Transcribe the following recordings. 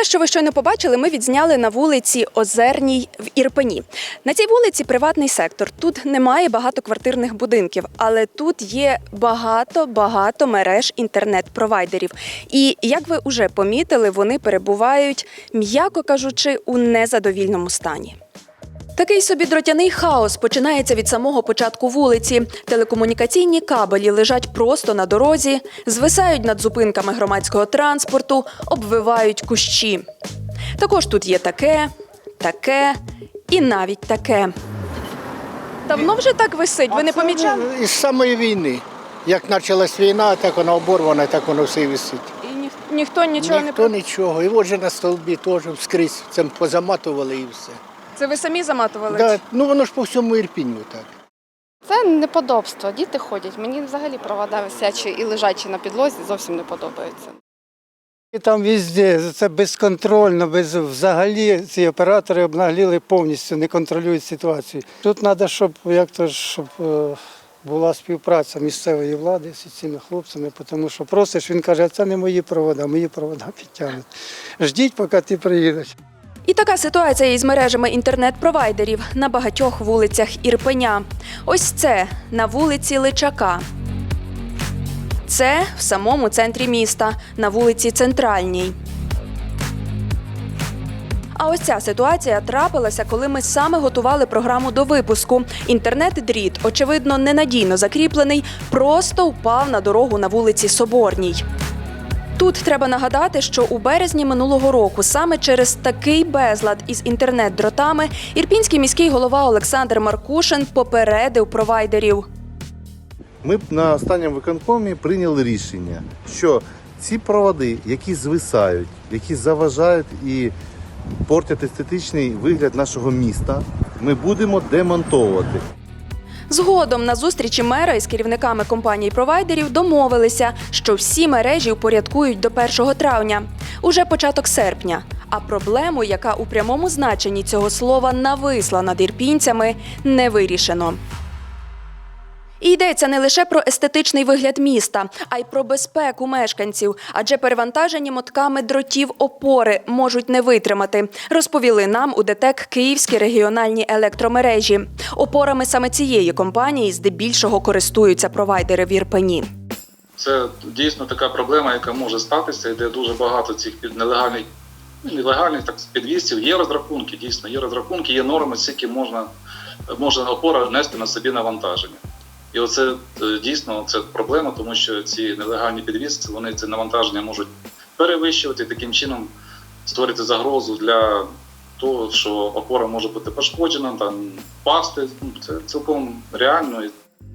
те, що ви щойно побачили, ми відзняли на вулиці Озерній в Ірпені. На цій вулиці приватний сектор. Тут немає багатоквартирних будинків, але тут є багато багато мереж інтернет-провайдерів. І як ви вже помітили, вони перебувають, м'яко кажучи, у незадовільному стані. Такий собі дротяний хаос починається від самого початку вулиці. Телекомунікаційні кабелі лежать просто на дорозі, звисають над зупинками громадського транспорту, обвивають кущі. Також тут є таке, таке і навіть таке. Давно вже так висить, ви не помічали? Із самої війни. Як почалась війна, так вона оборвана, так воно все і висить. І ніх- ніхто нічого Ніхто не нічого. І от же на столбі теж скрізь це позаматували і все. Це ви самі заматували? Да, ну воно ж по всьому Ірпіню так. Це неподобство. Діти ходять. Мені взагалі провода висячі і лежачі на підлозі зовсім не подобаються. І там везде це безконтрольно, без взагалі ці оператори обнагліли повністю, не контролюють ситуацію. Тут треба, щоб як то щоб е, була співпраця місцевої влади з цими хлопцями, тому що просиш, він каже, це не мої провода, мої провода підтягнуть. Ждіть, поки ти приїдеш. І така ситуація із мережами інтернет-провайдерів на багатьох вулицях Ірпеня. Ось це на вулиці Личака. Це в самому центрі міста, на вулиці Центральній. А ось ця ситуація трапилася, коли ми саме готували програму до випуску. Інтернет-дріт, очевидно, ненадійно закріплений, просто впав на дорогу на вулиці Соборній. Тут треба нагадати, що у березні минулого року саме через такий безлад із інтернет-дротами ірпінський міський голова Олександр Маркушин попередив провайдерів. Ми на останньому виконкомі прийняли рішення, що ці проводи, які звисають, які заважають і портять естетичний вигляд нашого міста, ми будемо демонтовувати. Згодом на зустрічі мера із керівниками компаній провайдерів домовилися, що всі мережі упорядкують до 1 травня, уже початок серпня. А проблему, яка у прямому значенні цього слова нависла над ірпінцями, не вирішено. І йдеться не лише про естетичний вигляд міста, а й про безпеку мешканців, адже перевантажені мотками дротів опори можуть не витримати, розповіли нам у ДТЕК Київські регіональні електромережі. Опорами саме цієї компанії здебільшого користуються провайдери в Ірпені. Це дійсно така проблема, яка може статися, де дуже багато цих під нелегальних, ну, нелегальних так, підвісів. Є розрахунки, дійсно, є розрахунки, є норми, скільки можна, може опора нести на собі навантаження. І оце е, дійсно це проблема, тому що ці нелегальні підвіси, вони це навантаження можуть перевищувати, таким чином створити загрозу для того, що опора може бути пошкоджена, там пасти. Ну, Це цілком реально.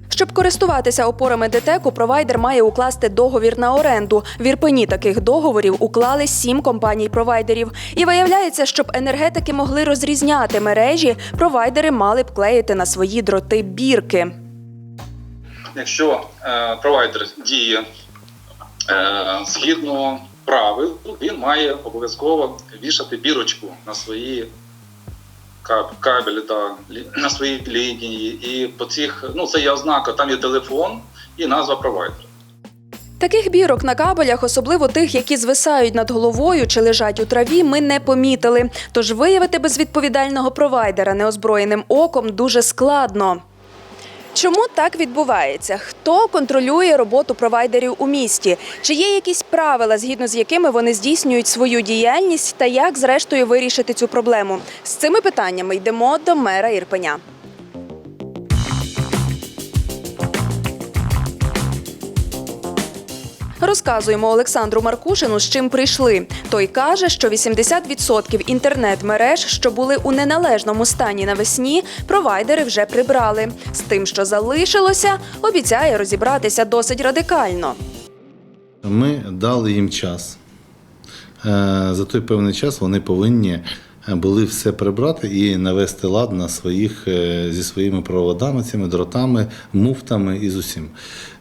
Щоб користуватися опорами ДТЕКу, провайдер має укласти договір на оренду. В Ірпені таких договорів уклали сім компаній-провайдерів. І виявляється, щоб енергетики могли розрізняти мережі, провайдери мали б клеїти на свої дроти бірки. Якщо е, провайдер діє е, згідно правил, він має обов'язково вішати бірочку на свої кабелі та на свої лінії. І по цих, ну це є ознака, там є телефон і назва провайдера. Таких бірок на кабелях, особливо тих, які звисають над головою чи лежать у траві, ми не помітили. Тож виявити безвідповідального провайдера неозброєним оком дуже складно. Чому так відбувається? Хто контролює роботу провайдерів у місті? Чи є якісь правила, згідно з якими вони здійснюють свою діяльність, та як зрештою вирішити цю проблему? З цими питаннями йдемо до мера Ірпеня. Розказуємо Олександру Маркушину, з чим прийшли. Той каже, що 80% інтернет-мереж, що були у неналежному стані навесні, провайдери вже прибрали. З тим, що залишилося, обіцяє розібратися досить радикально. Ми дали їм час. Е, За той певний час вони повинні були все прибрати і навести лад на своїх е, зі своїми проводами, цими дротами, муфтами і з усім.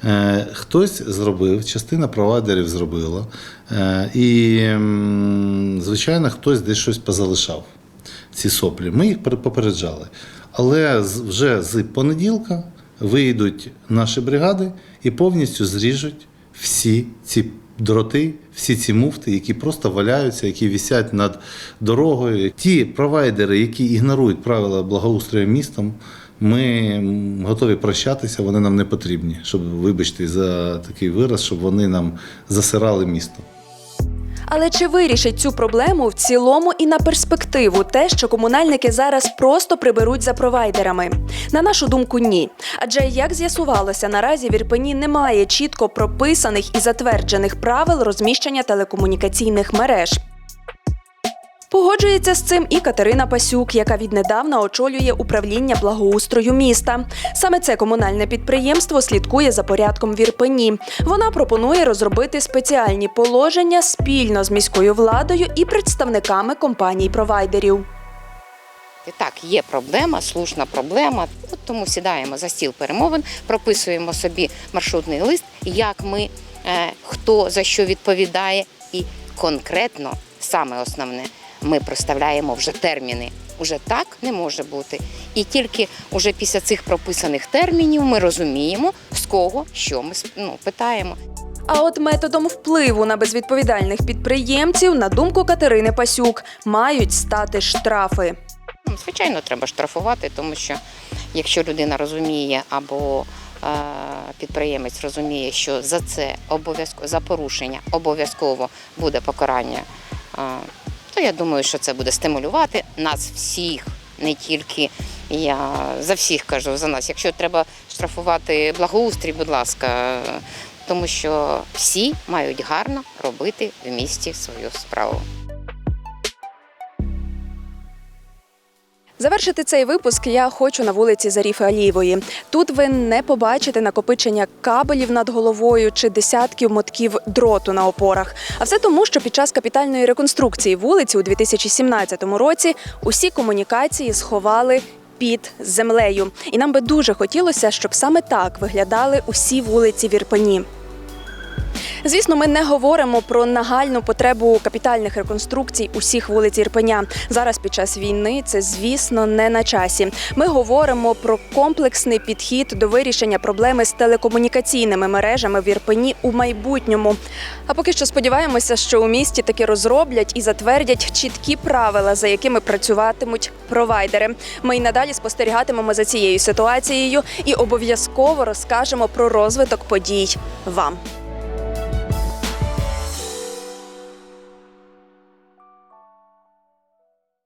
Е, Хтось зробив, частина провайдерів зробила, е, і, звичайно, хтось десь щось позалишав. Ці соплі. Ми їх пере- попереджали. Але вже з понеділка вийдуть наші бригади і повністю зріжуть всі ці дроти, всі ці муфти, які просто валяються, які вісять над дорогою. Ті провайдери, які ігнорують правила благоустрою містом, ми готові прощатися, вони нам не потрібні, щоб вибачте за такий вираз, щоб вони нам засирали місто. Але чи вирішить цю проблему в цілому і на перспективу те, що комунальники зараз просто приберуть за провайдерами? На нашу думку, ні. Адже як з'ясувалося, наразі в Ірпені немає чітко прописаних і затверджених правил розміщення телекомунікаційних мереж. Погоджується з цим і Катерина Пасюк, яка віднедавна очолює управління благоустрою міста. Саме це комунальне підприємство слідкує за порядком в Ірпені. Вона пропонує розробити спеціальні положення спільно з міською владою і представниками компаній-провайдерів. Так, є проблема, слушна проблема. От тому сідаємо за стіл перемовин, прописуємо собі маршрутний лист, як ми, е, хто за що відповідає, і конкретно саме основне, ми проставляємо вже терміни. Уже так не може бути. І тільки уже після цих прописаних термінів ми розуміємо, з кого що ми ну, питаємо. А от методом впливу на безвідповідальних підприємців, на думку Катерини Пасюк, мають стати штрафи. Ну, Звичайно, треба штрафувати, тому що якщо людина розуміє або е, підприємець розуміє, що за це обов'язково за порушення обов'язково буде покарання, е, то я думаю, що це буде стимулювати нас всіх, не тільки я за всіх кажу за нас. Якщо треба штрафувати благоустрій, будь ласка, тому що всі мають гарно робити в місті свою справу. Завершити цей випуск я хочу на вулиці Заріфи Алієвої. Тут ви не побачите накопичення кабелів над головою чи десятків мотків дроту на опорах. А все тому, що під час капітальної реконструкції вулиці у 2017 році усі комунікації сховали. Під землею, і нам би дуже хотілося, щоб саме так виглядали усі вулиці в Ірпені. Звісно, ми не говоримо про нагальну потребу капітальних реконструкцій усіх вулиць Ірпеня. Зараз під час війни це, звісно, не на часі. Ми говоримо про комплексний підхід до вирішення проблеми з телекомунікаційними мережами в Ірпені у майбутньому. А поки що сподіваємося, що у місті таки розроблять і затвердять чіткі правила, за якими працюватимуть провайдери. Ми й надалі спостерігатимемо за цією ситуацією і обов'язково розкажемо про розвиток подій вам.